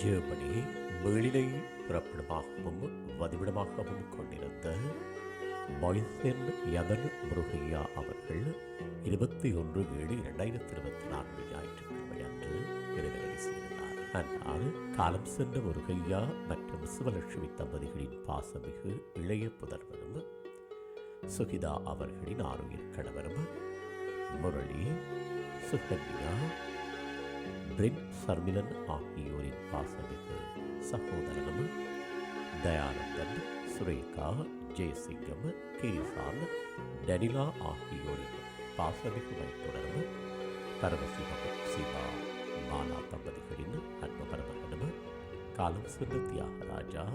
Germany மேலினை பிறப்பிடமாகவும் வதிவிடமாகவும் கொண்டிருந்த மொய்சென் யதன் முருகையா அவர்கள் இருபத்தி ஒன்று ஏழு இரண்டாயிரத்தி இருபத்தி நான்கு ஞாயிற்றுக்கிழமை அன்று இறைவனை செய்தார். ஆனால் காலம் சென்ற முருகையா மற்றும் சிவலட்சுமி தம்பதிகளின் பாசமிகு இளைய புதல்வரும் சுகிதா அவர்களின் ஆரோக்கிய கணவரும் முரளி சுகன்யா பிரின் சர்மிலன் ஆகியோரின் பாசமிகு சகோதரனும் தயானந்தன் சுரேகா ஜெயசிங்கம் கிரிசான் டனிலா ஆகியோரின் பாசமிகு வைத்துடனும் பரமசிவம் சிவா மாலா தம்பதிகளின் அன்பு பரமகனும் காலம் சென்ற தியாகராஜா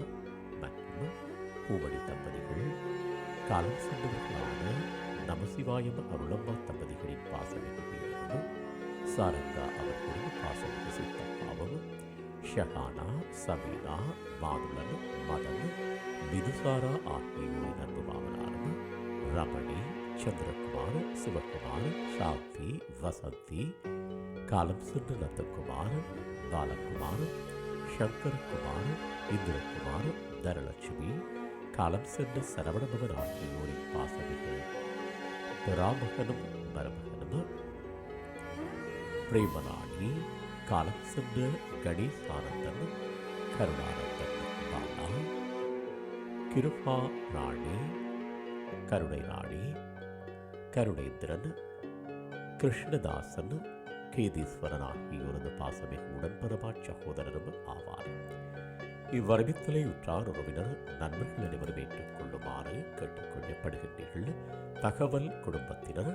மற்றும் பூவடி தம்பதிகள் காலம் சென்றவர்களான நமசிவாயம் அருளம்மா தம்பதிகளின் பாசமிகு சாரங்கா அவர்கள் ஷஹானா சமீனா மாதுளன் மதன் விதுசாரா ஆகியோரை அன்பு ரமணி சந்திரகுமார் சிவகுமார் சாந்தி வசந்தி காலம் சென்று நந்தகுமார் பாலகுமார் சங்கரகுமார் இந்திரகுமார் தனலட்சுமி காலம் சென்ற சரவணபவன் ஆகியோரின் பாசனைகள் ராமகனும் மருமகனும் பிரேமராணி காலம் சென்ற கணேசானந்தன் கருணானந்தன் பாலா கிருபா ராணி கருணை ராணி கருணேந்திரன் கிருஷ்ணதாசன் கேதீஸ்வரன் ஆகியோரது பாசமிகு உடன்பரமா சகோதரரும் ஆவார். இவ்வரவித்தலை உற்றார் உறவினர் நண்பர்கள் அனைவரும் ஏற்றுக்கொள்ளுமாறு கேட்டுக்கொள்ளப்படுகின்றீர்கள். தகவல் குடும்பத்தினர்